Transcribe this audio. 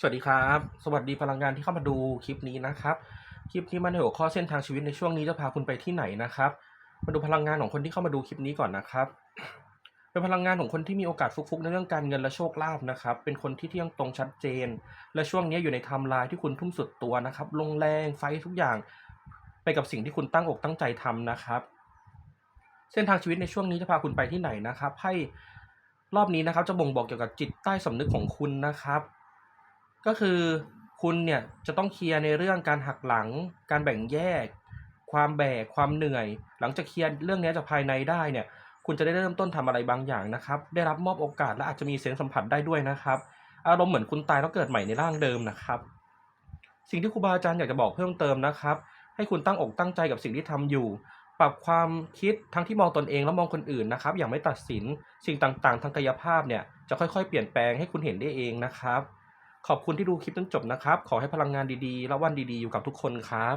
สวัสดีครับ สวัสดีพลังงานที่เข้ามาดูคลิปนี้นะครับ คลิปนี้มันในหัวข้อเส้นทางชีวิตในช่วงนี้จะพาคุณไปที่ไหนนะครับ มาดูพลังงานของคนที่เข้ามาดูคลิปนี้ก่อนนะครับ เป็นพลังงานของคนที่มีโอกาสฟุกๆในเรื่องการเงินและโชคลาภนะครับ เป็นคนที่เที่ยงตรงชัดเจน และช่วงนี้อยู่ในไทม์ไลน์ที่คุณทุ่มสุดตัวนะครับ ลงแรงไฟทุกอย่างไปกับสิ่งที่คุณตั้งอกตั้งใจทำนะครับ เส้นทางชีวิตในช่วงนี้จะพาคุณไปที่ไหนนะครับ ให้รอบนี้นะครับจะบ่งบอกเกี่ยวกับจิตใต้สำนึกของคุณนะครับ ก็คือคุณเนี่ยจะต้องเคลียร์ในเรื่องการหักหลัง การแบ่งแยก ความแบกความเหนื่อย หลังจากเคลียร์เรื่องนี้จากภายในได้เนี่ย คุณจะได้เริ่มต้นทำอะไรบางอย่างนะครับ ได้รับมอบโอกาสและอาจจะมีเสียงสัมผัสได้ด้วยนะครับ อารมณ์เหมือนคุณตายแล้วเกิดใหม่ในร่างเดิมนะครับ สิ่งที่ครูบาอาจารย์อยากจะบอกเพิ่มเติมนะครับ ให้คุณตั้งอกตั้งใจกับสิ่งที่ทำอยู่ ปรับความคิดทั้งที่มองตนเองและมองคนอื่นนะครับ อย่างไม่ตัดสิน สิ่งต่างๆ ทางกายภาพเนี่ยจะค่อยๆ เปลี่ยนแปลงให้คุณเห็นได้เองนะครับ ขอบคุณที่ดูคลิปจนจบนะครับ ขอให้พลังงานดีๆ และวันดีๆ อยู่กับทุกคนครับ